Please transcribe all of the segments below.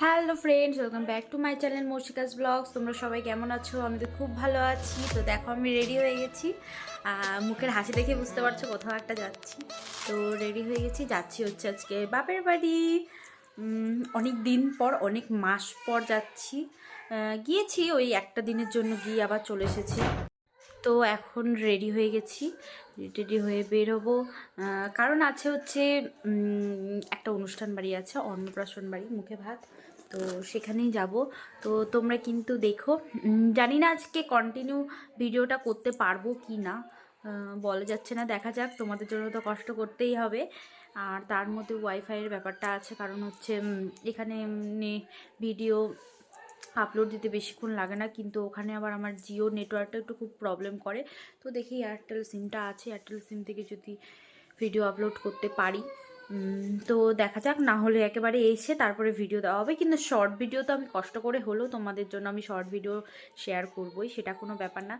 Hello friends welcome back to my channel মর্শিকাস vlogs তোমরা সবাই কেমন আছো? আমি তো খুব ভালো আছি। তো দেখো, আমি রেডি হয়ে গেছি। মুখের হাসি দেখে বুঝতে পারছ কোথাও একটা যাচ্ছি। তো রেডি হয়ে গেছি, যাচ্ছি হচ্ছে আজকে বাপের বাড়ি। অনেক দিন পর, অনেক মাস পর যাচ্ছি। গিয়েছি, ওই একটা দিনের জন্য গিয়ে আবার চলে এসেছি। তো এখন রেডি হয়ে গেছি রেডি হয়ে বেরোবো। কারণ আছে হচ্ছে একটা অনুষ্ঠান বাড়ি আছে, অন্নপ্রাশন বাড়ি, মুখে ভাত। তো সেখানেই যাব। তো তোমরা কিন্তু দেখো জানি না আজকে কন্টিনিউ ভিডিওটা করতে পারব কি না। বলা যাচ্ছে না, দেখা যাক, তোমাদের জন্য তো কষ্ট করতেই হবে। আর তার মধ্যে ওয়াইফাইয়ের ব্যাপারটা আছে, কারণ হচ্ছে এখানে ভিডিও আপলোড দিতে বেশিক্ষণ লাগে না, কিন্তু ওখানে আবার আমার জিও নেটওয়ার্কটা একটু খুব প্রবলেম করে। তো দেখি এয়ারটেল সিমটা আছে এয়ারটেল সিম থেকে যদি ভিডিও আপলোড করতে পারি। তো দেখা যাক, না হলে একেবারে এসে তারপরে ভিডিও দেওয়া হবে। কিন্তু শর্ট ভিডিও তো আমি কষ্ট করে হলেও তোমাদের জন্য আমি শর্ট ভিডিও শেয়ার করবই, সেটা কোনো ব্যাপার না।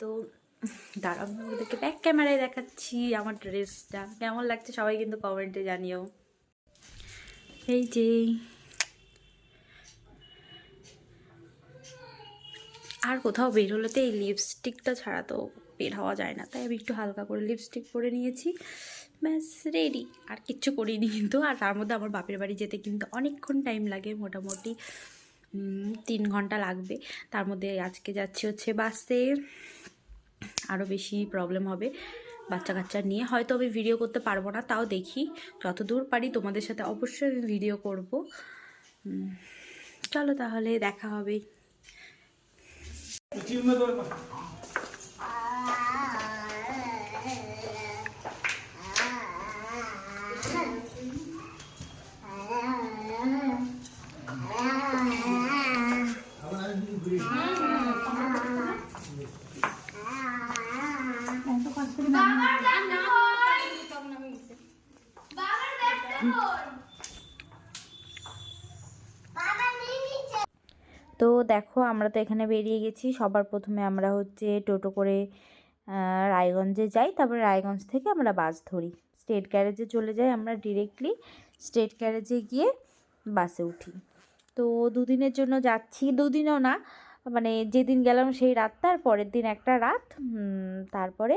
তো দাঁড়াও, আমি ওদেরকে ব্যাক ক্যামেরায় দেখাচ্ছি আমার ড্রেসটা কেমন লাগছে সবাই কিন্তু কমেন্টে জানিও। এই যে আর কোথাও বের হলে তো এই লিপস্টিকটা ছাড়া তো বের হওয়া যায় না। তাই আমি একটু হালকা করে লিপস্টিক পরে নিয়েছি। ব্যাস রেডি আর কিচ্ছু করিনি কিন্তু। আর তার মধ্যে আমার বাপের বাড়ি যেতে কিন্তু অনেকক্ষণ টাইম লাগে, মোটামুটি তিন ঘণ্টা লাগবে। তার মধ্যে আজকে যাচ্ছি হচ্ছে বাসে। আরও বেশি প্রবলেম হবে বাচ্চা কাচ্চা নিয়ে। হয়তো আমি ভিডিও করতে পারব না, তাও দেখি। যত দূর পারি তোমাদের সাথে অবশ্যই আমি ভিডিও করব। চলো তাহলে, দেখা হবে। Vamos dar de amor! Vamos dar de amor! তো দেখো আমরা তো এখানে বেরিয়ে গেছি। সবার প্রথমে আমরা হচ্ছে টোটো করে রায়গঞ্জে যাই। তারপরে রায়গঞ্জ থেকে আমরা বাস ধরি। স্টেট গ্যারেজে চলে যাই আমরা ডিরেক্টলি স্টেট গ্যারেজে গিয়ে বাসে উঠি। তো দুদিনের জন্য যাচ্ছি। দুদিনও না মানে যেদিন গেলাম সেই রাতটা আর পরের দিন একটা রাত। তারপরে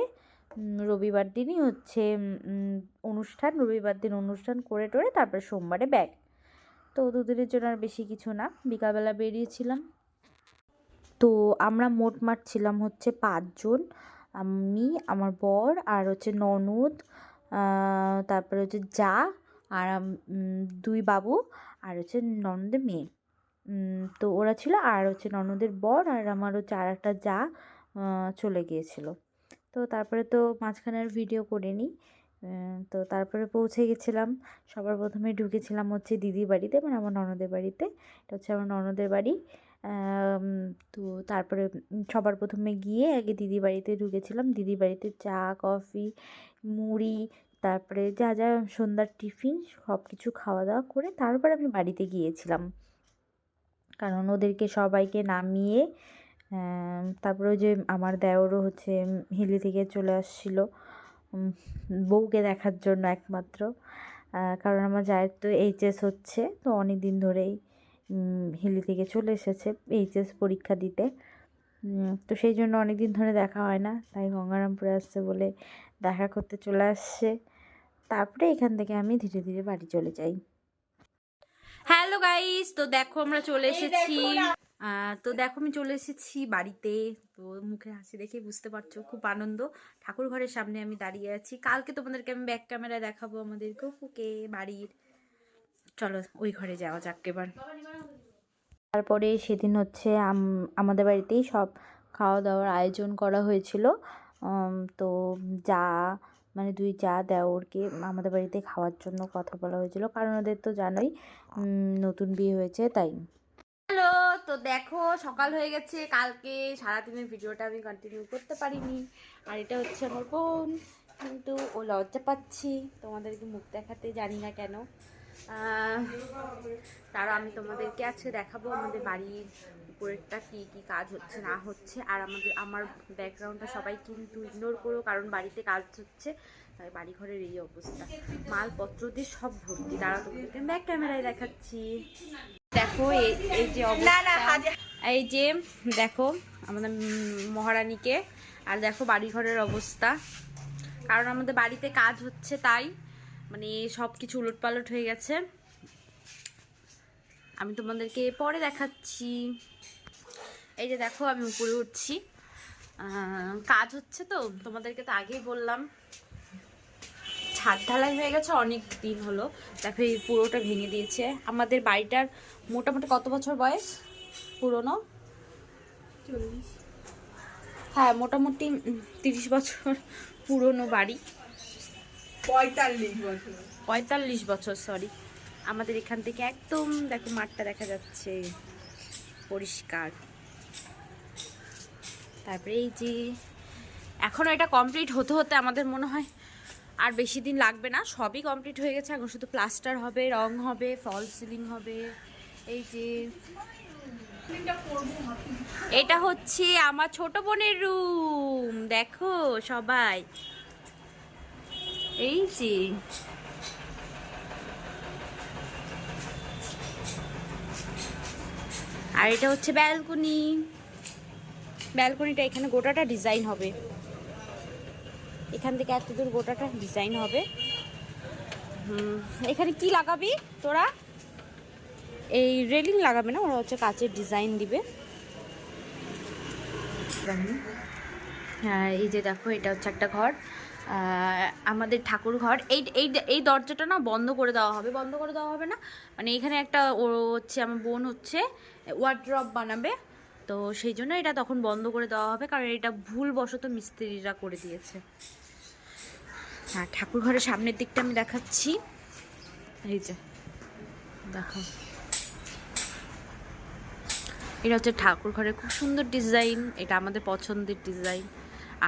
রবিবার দিনই হচ্ছে অনুষ্ঠান। রবিবার দিন অনুষ্ঠান করে টোরে তারপরে সোমবারে ব্যাগ। তো দুদিনের জন্য আর বেশি কিছু না বিকালবেলা বেরিয়েছিলাম। তো আমরা মোটমাট ছিলাম হচ্ছে পাঁচজন আমি আমার বর আর হচ্ছে ননদ তারপরে হচ্ছে যা আর দুই বাবু আর হচ্ছে ননদের মেয়ে। তো ওরা ছিল আর হচ্ছে ননদের বর আর আমার হচ্ছে আর একটা যা চলে গিয়েছিল। তো তারপরে তো মাঝখানে আর ভিডিও আহ, তো তারপরে পৌঁছে গেছিলাম। সবার প্রথমে ঢুকেছিলাম হচ্ছে দিদির বাড়িতে মানে আমার ননদের বাড়িতে। এটা হচ্ছে আমার ননদের বাড়ি। তো তারপরে সবার প্রথমে গিয়ে আগে দিদি বাড়িতে ঢুকেছিলাম। দিদি বাড়িতে চা, কফি, মুড়ি, তারপরে যা যা সন্ধ্যার টিফিন সব কিছু খাওয়া দাওয়া করে তারপর আমি বাড়িতে গিয়েছিলাম। কারণ ওদেরকে সবাইকে নামিয়ে তারপরে যে আমার দেওরও হচ্ছে হিলি থেকে চলে আসছিল। বউকে দেখার জন্য একমাত্র। কারণ আমার জায়ের তো এইচএস হচ্ছে তো অনেক দিন ধরেই হিলি থেকে চলে এসেছে এইচএস পরীক্ষা দিতে। তো সেই জন্য অনেক দিন ধরে দেখা হয় না তাই গঙ্গারামপুরে আসছে বলে দেখা করতে চলে আসছে। তারপরে এখান থেকে আমি ধীরে ধীরে বাড়ি চলে যাই। হ্যালো গাইস তো দেখো আমরা চলে এসেছি। তো দেখো আমি চলে এসেছি বাড়িতে। তো মুখে হাসি দেখে বুঝতে পারছ, খুব আনন্দ। ঠাকুর ঘরের সামনে আমি দাঁড়িয়ে আছি। কালকে তোমাদেরকে আমি ব্যাক ক্যামেরায় দেখাবো আমাদের গপুকে বাড়ির। চলো, ওই ঘরে যাওয়া যাক এবার। তারপরে সেদিন হচ্ছে আমাদের বাড়িতেই সব খাওয়া দাওয়ার আয়োজন করা হয়েছিল। তো যা মানে দুই যা দেওরকে আমাদের বাড়িতে খাওয়ার জন্য কথা বলা হয়েছিল। কারণ ওদের তো জানোই নতুন বিয়ে হয়েছে, তাই। তো দেখো, সকাল হয়ে গেছে। কালকে সারাদিনের ভিডিওটা আমি কন্টিনিউ করতে পারিনি। আর এটা হচ্ছে আমার বোন। কিন্তু ও লজ্জা পাচ্ছি। তোমাদেরকে মুখ দেখাতে জানি না কেন। তারা আমি তোমাদেরকে আজকে দেখাবো আমাদের বাড়ির উপরেরটা কি কি কাজ হচ্ছে, না হচ্ছে। আর আমাদের, আমার ব্যাকগ্রাউন্ডটা সবাই কিন্তু ইগনোর করো, কারণ বাড়িতে কাজ হচ্ছে। তাই বাড়ি ঘরের এই অবস্থা। মালপত্র দিয়ে সব ভর্তি। তারা তোমাদেরকে ব্যাক ক্যামেরায় দেখাচ্ছি। দেখো এই যে এই যে দেখো আমাদের মহারানীকে। আর দেখো বাড়ি ঘরের অবস্থা। কারণ আমাদের বাড়িতে কাজ হচ্ছে তাই। মানে সব কিছু উলট পালট হয়ে গেছে। আমি তোমাদেরকে পরে দেখাচ্ছি। এই যে দেখো আমি উপরে উঠছি। কাজ হচ্ছে তো তোমাদেরকে তো আগেই বললাম। ছাদ ঢালাই হয়ে গেছে অনেক দিন হলো। তারপরে পুরোটা ভেঙে দিয়েছে। আমাদের বাড়িটার মোটামুটি কত বছর বয়স পুরনো? হ্যাঁ মোটামুটি তিরিশ বছর পুরনো বাড়ি। পঁয়তাল্লিশ বছর। পঁয়তাল্লিশ বছর সরি আমাদের এখান থেকে একদম দেখো মাঠটা দেখা যাচ্ছে। পরিষ্কার। তারপরে এই যে এখনও এটা কমপ্লিট হতে হতে আমাদের মনে হয় আর বেশি দিন লাগবে না, সবই কমপ্লিট হয়ে গেছে, এখন শুধু প্লাস্টার হবে, রং হবে ফল সিলিং হবে, এই যে এটা হচ্ছে আমার ছোট বোনের রুম দেখো সবাই। এই যে আর এটা হচ্ছে ব্যালকনি ব্যালকনিটা এখানে গোটাটা ডিজাইন হবে। এখান থেকে এত দূর গোটাটা ডিজাইন হবে। হুম, এখানে কি লাগাবি তোরা? এই রেলিং লাগাবে না ওরা হচ্ছে কাচের ডিজাইন দিবে। হ্যাঁ এই যে দেখো এটা হচ্ছে একটা ঘর। আমাদের ঠাকুর ঘর। এই এই এই দরজাটা না বন্ধ করে দেওয়া হবে। বন্ধ করে দেওয়া হবে না? মানে এখানে একটা ও হচ্ছে আমার বোন হচ্ছে ওয়ার্ড্রপ বানাবে। তো সেই জন্য এটা তখন বন্ধ করে দেওয়া হবে কারণ এটা ভুলবশত মিস্ত্রিরা করে দিয়েছে। হ্যাঁ ঠাকুর ঘরের সামনের দিকটা আমি দেখাচ্ছি। এই যে, দেখো। এটা হচ্ছে ঠাকুর ঘরের খুব সুন্দর ডিজাইন, এটা আমাদের পছন্দের ডিজাইন।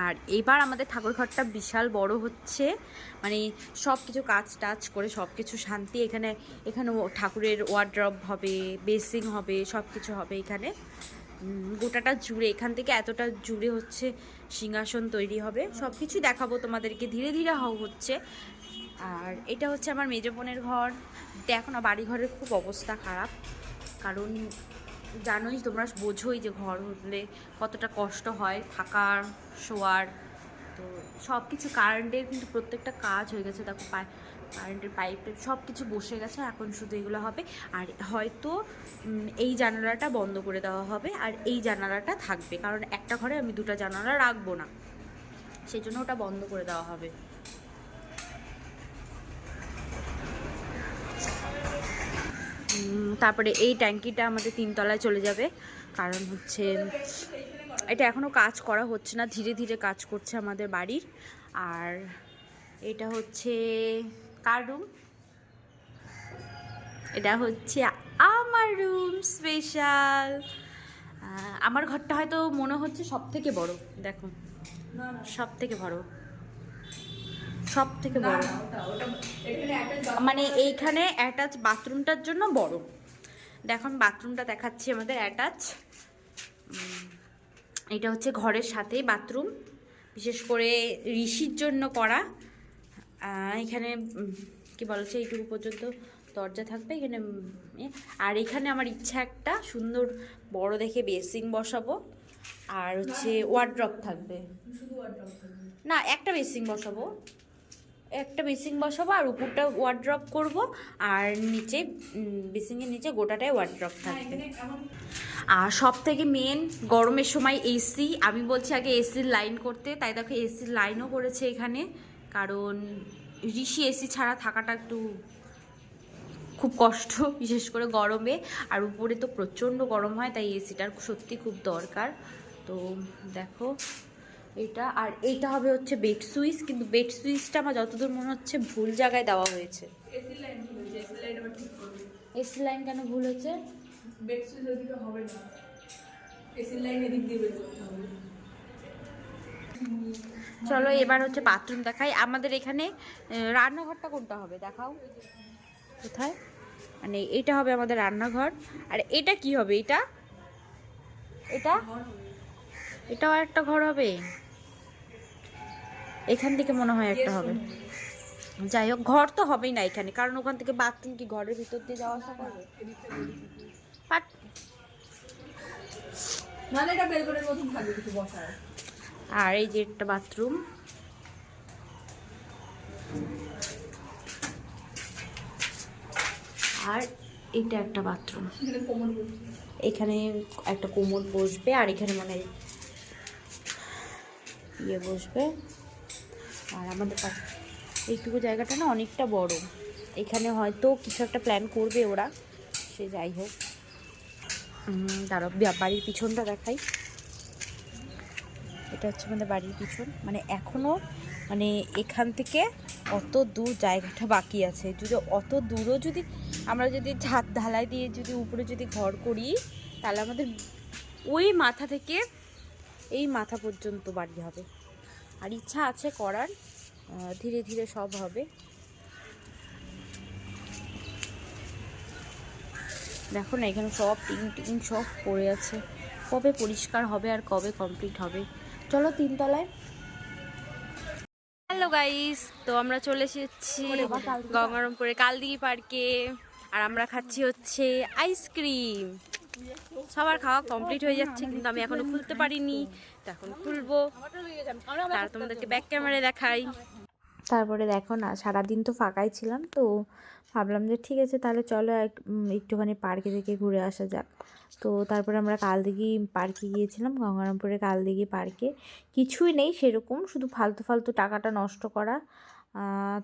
আর এবার আমাদের ঠাকুর ঘরটা বিশাল বড় হচ্ছে মানে সব কিছু কাজ টাচ করে সব কিছু শান্তি, এখানে এখানে ঠাকুরের ওয়ার্ড্রব হবে বেসিং হবে সব কিছু হবে এখানে। গোটাটা জুড়ে, এখান থেকে এতটা জুড়ে হচ্ছে সিংহাসন তৈরি হবে। সব কিছুই দেখাবো তোমাদেরকে, ধীরে ধীরে হচ্ছে। আর এটা হচ্ছে আমার মেজ বোনের ঘর। দেখো না বাড়ি ঘরের খুব অবস্থা খারাপ। কারণ জানোই তোমরা বোঝোই যে ঘর হলে কতটা কষ্ট হয় থাকার শোয়ার। তো সব কিছু কারেন্টের কিন্তু প্রত্যেকটা কাজ হয়ে গেছে। দেখো পাই কারেন্টের পাইপে সব কিছু বসে গেছে, এখন শুধু এগুলো হবে। আর হয়তো এই জানালাটা বন্ধ করে দেওয়া হবে, আর এই জানালাটা থাকবে। কারণ একটা ঘরে আমি দুটো জানালা রাখব না। সেই জন্য ওটা বন্ধ করে দেওয়া হবে। তারপরে এই ট্যাঙ্কিটা আমাদের তিনতলায় চলে যাবে। কারণ হচ্ছে, এটা এখনও কাজ করা হচ্ছে না। ধীরে ধীরে কাজ করছে আমাদের বাড়ির। আর এটা হচ্ছে কার রুম এটা হচ্ছে আমার রুম স্পেশাল আমার ঘরটা হয়তো মনে হচ্ছে সব থেকে বড়, দেখো। সব থেকে বড়। সব থেকে বড়। মানে এইখানে অ্যাটাচ বাথরুমটার জন্য বড়। দেখুন, বাথরুমটা দেখাচ্ছি আমাদের অ্যাটাচ এটা হচ্ছে ঘরের সাথেই বাথরুম। বিশেষ করে ঋষির জন্য করা। এখানে কি বলছে এইটুকু পর্যন্ত দরজা থাকবে। এখানে আর এখানে আমার ইচ্ছা একটা সুন্দর বড় দেখে বেসিং বসাবো। আর হচ্ছে ওয়ার্ড্রপ থাকবে। না একটা বেসিং বসাবো। একটা বেসিং বসাবো আর উপরটা ওয়ার্ড্রপ করব। আর নিচে বেসিংয়ের নিচে গোটাটাই ওয়ার্ড্রপ থাকবে। আর সব থেকে মেন গরমের সময় এসি আমি বলছি আগে এসির লাইন করতে। তাই দেখো এসির লাইনও করেছে এখানে। কারণ ঋষি এসি ছাড়া থাকাটা একটু খুব কষ্ট বিশেষ করে গরমে। আর উপরে তো প্রচণ্ড গরম হয় তাই এসিটার সত্যি খুব দরকার। তো দেখো এটা আর এইটা হবে হচ্ছে বেড সুইচ কিন্তু বেড সুইচটা আমার যতদূর মনে হচ্ছে ভুল জায়গায় দেওয়া হয়েছে। এসি লাইন কেন ভুল হয়েছে? বেড সুইচ ওদিকে হবে না। এসি লাইন এদিক দিয়ে বের করতে হবে। চলো এবার হচ্ছে বাথরুম দেখাই। আমাদের এখানে রান্নাঘরটা কোনটা হবে দেখাও। কোথায়? মানে এটা হবে আমাদের রান্নাঘর। আর এটা কি হবে এটা? এটা? এটাও একটা ঘর হবে? এখান থেকে মনে হয় একটা হবে। যাই হোক, ঘর তো হবেই না এখানে। কারণ ওখান থেকে বাথরুম কি ঘরের ভিতর দিয়ে যাওয়া আসা করবে? মানে এটা বেলকনের মতন থাকবে কিছু বসার। আর এই যে একটা বাথরুম আর এটা একটা বাথরুম এখানে একটা কোমর বসবে আর এখানে মানে ইয়ে বসবে। আর আমাদের এইটুকু জায়গাটা না অনেকটা বড়। এখানে হয়তো কিছু একটা প্ল্যান করবে ওরা। সে যাই হোক। বা- বাড়ির পিছনটা দেখাই। এটা হচ্ছে আমাদের বাড়ির পিছন। মানে এখনও মানে এখান থেকে অত দূর জায়গাটা বাকি আছে। যদি অত দূরও যদি আমরা যদি ছাদ ঢালাই দিয়ে যদি উপরে যদি ঘর করি, তাহলে আমাদের ওই মাথা থেকে এই মাথা পর্যন্ত বাড়ি হবে। আর ইচ্ছা আছে করার ধীরে ধীরে সব হবে। দেখো না, এখানে সব টিং টিং সব পড়ে আছে। কবে পরিষ্কার হবে আর কবে কমপ্লিট হবে? চলো তিনতলায়। হ্যালো গাইস তো আমরা চলে এসেছি গঙ্গারামপুরে কালদিঘি পার্কে। আর আমরা খাচ্ছি হচ্ছে আইসক্রিম সবার খাওয়া কমপ্লিট হয়ে যাচ্ছে কিন্তু আমি এখনও খুলতে পারিনি। তো এখন খুলবো। তার তোমাদেরকে ব্যাক ক্যামেরায় দেখাই। তারপরে দেখো না সারাদিন তো ফাঁকাই ছিলাম তো ভাবলাম যে ঠিক আছে তাহলে চলো এক- একটুখানি পার্কে থেকে ঘুরে আসা যাক। তো তারপরে আমরা কালদিঘি পার্কে গিয়েছিলাম গঙ্গারামপুরে কালদিঘি পার্কে। কিছুই নেই সেরকম শুধু ফালতু ফালতু টাকাটা নষ্ট করা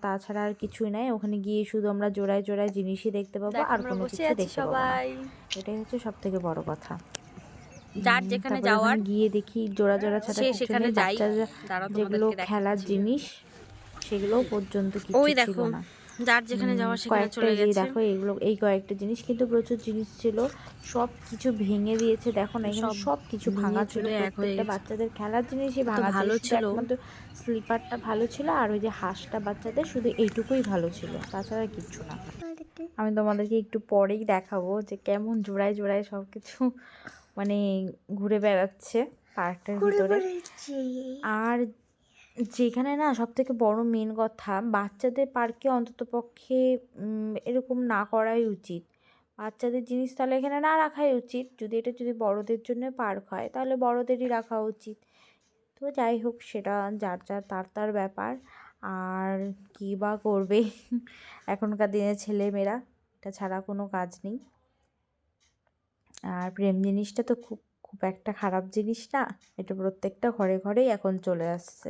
তাছাড়া আর কিছুই নাই। ওখানে গিয়ে শুধু আমরা জোড়ায় জোড়ায় জিনিসই দেখতে পাবো আর কোনো কিছু দেখতে পাবো এটাই হচ্ছে সব থেকে বড় কথা। যার যেখানে যাওয়ার গিয়ে দেখি জোড়া জোড়া ছাড়া সেখানে যাই। যেগুলো খেলার জিনিস সেগুলো পর্যন্ত কিছু ওই ছিল দেখো না। যার যেখানে যাওয়া সেখানে চলে এই গেছে। দেখো এগুলো এই কয়েকটা জিনিস কিন্তু প্রচুর জিনিস ছিল। সব কিছু ভেঙে দিয়েছে দেখো না এখানে সব কিছু ভাঙা ছিল। চুরে এক হয়ে প্রত্যেকটা বাচ্চাদের খেলার জিনিসই ভাঙা ভালো ছিল ছিল। একমাত্র স্লিপারটা ভালো ছিল আর ওই যে হাঁসটা বাচ্চাদের শুধু এইটুকুই ভালো ছিল তাছাড়া কিচ্ছু না। আমি তোমাদেরকে একটু পরেই দেখাবো যে কেমন জোড়ায় জোড়ায় সব কিছু মানে ঘুরে বেড়াচ্ছে পার্কটার ভিতরে। আর যেখানে না সব থেকে বড় মেন কথা বাচ্চাদের পার্কে অন্তত পক্ষে এরকম না করাই উচিত। বাচ্চাদের জিনিস তাহলে এখানে না রাখাই উচিত। যদি এটা যদি বড়দের জন্য পার্ক হয়, তাহলে বড়দেরই রাখা উচিত। তো যাই হোক, সেটা যার যার, তার তার ব্যাপার। আর কী বা করবে? এখনকার দিনে ছেলেমেয়েরা, এটা ছাড়া কোনো কাজ নেই। আর প্রেম জিনিসটা তো খুব খুব একটা খারাপ জিনিস না। এটা প্রত্যেকটা ঘরে ঘরেই এখন চলে আসছে।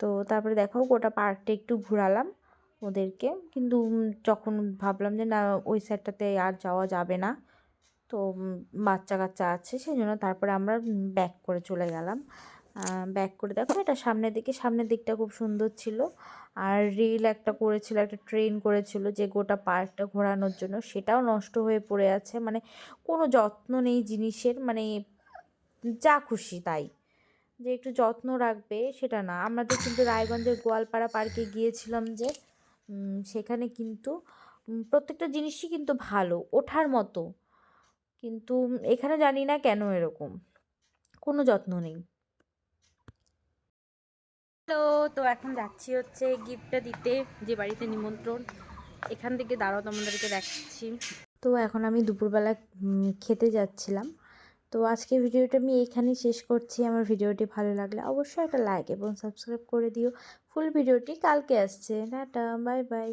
তো তারপরে দেখো গোটা পার্কটা একটু ঘোরালাম ওদেরকে। কিন্তু যখন ভাবলাম যে না, ওই সাইডটাতে আর যাওয়া যাবে না, তো বাচ্চা কাচ্চা আছে সেই জন্য তারপরে আমরা ব্যাক করে চলে গেলাম। ব্যাক করে দেখো এটা সামনের দিকে, সামনের দিকটা খুব সুন্দর ছিল। আর রিল একটা করেছিল, একটা ট্রেন করেছিল যে গোটা পার্কটা ঘোরানোর জন্য, সেটাও নষ্ট হয়ে পড়ে আছে। মানে কোনো যত্ন নেই জিনিসের মানে যা খুশি তাই। যে একটু যত্ন রাখবে সেটা না। আমাদের কিন্তু রায়গঞ্জের গোয়ালপাড়া পার্কে গিয়েছিলাম যে সেখানে কিন্তু প্রত্যেকটা জিনিসই কিন্তু ভালো ওঠার মতো। কিন্তু এখানে জানি না কেন এরকম। কোনো যত্ন নেই। তো তো এখন যাচ্ছি হচ্ছে গিফটটা দিতে যে বাড়িতে নিমন্ত্রণ। এখান থেকে দাঁড়াও তোমাদেরকে দেখাচ্ছি। তো এখন আমি দুপুরবেলা খেতে যাচ্ছিলাম। তো আজকে ভিডিওটা আমি এখানেই শেষ করছি। আমার ভিডিওটি ভালো লাগলে অবশ্যই একটা লাইক এবং সাবস্ক্রাইব করে দিও। ফুল ভিডিওটি কালকে আসছে। Tata bye bye